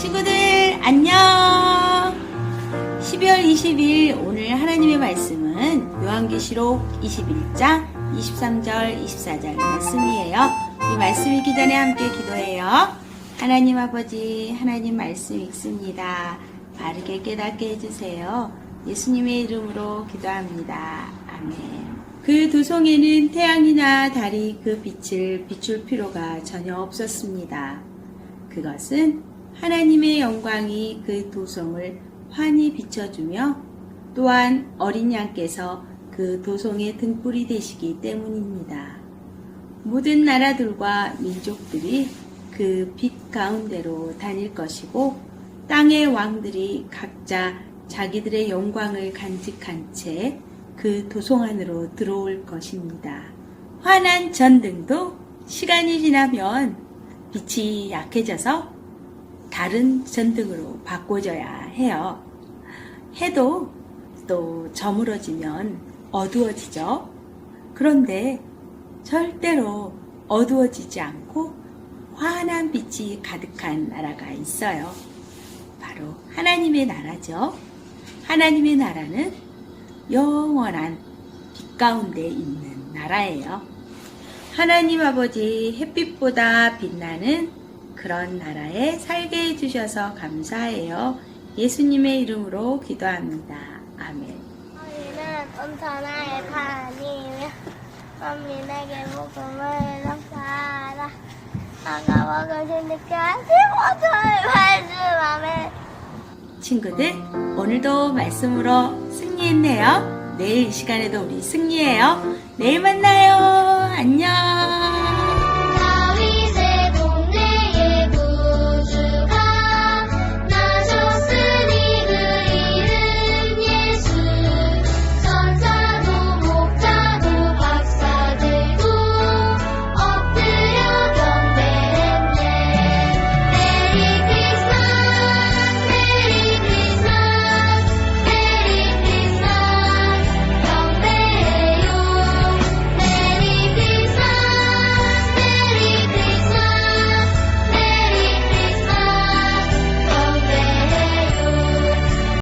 친구들 안녕. 12월 20일 오늘 하나님의 말씀은 요한계시록 21장 23절 24절 말씀이에요. 이 말씀 읽기 전에 함께 기도해요. 하나님 아버지 하나님 말씀 읽습니다. 바르게 깨닫게 해주세요. 예수님의 이름으로 기도합니다. 아멘. 그 도성에는 태양이나 달이 그 빛을 비출 필요가 전혀 없었습니다. 그것은 하나님의 영광이 그 도성을 환히 비춰주며 또한 어린 양께서 그 도성의 등불이 되시기 때문입니다. 모든 나라들과 민족들이 그 빛 가운데로 다닐 것이고 땅의 왕들이 각자 자기들의 영광을 간직한 채 그 도성 안으로 들어올 것입니다. 환한 전등도 시간이 지나면 빛이 약해져서 다른 전등으로 바꿔줘야 해요. 해도 또 저물어지면 어두워지죠. 그런데 절대로 어두워지지 않고 환한 빛이 가득한 나라가 있어요. 바로 하나님의 나라죠. 하나님의 나라는 영원한 빛 가운데 있는 나라예요. 하나님 아버지 햇빛보다 빛나는 그런 나라에 살게 해주셔서 감사해요. 예수님의 이름으로 기도합니다. 아멘. 너희는 온천하의 판이며 만민에게 복음을 전파하라 아까 먹으신 느끼하시 모두를 말씀하며 친구들, 오늘도 말씀으로 승리했네요. 내일 이 시간에도 우리 승리해요. 내일 만나요.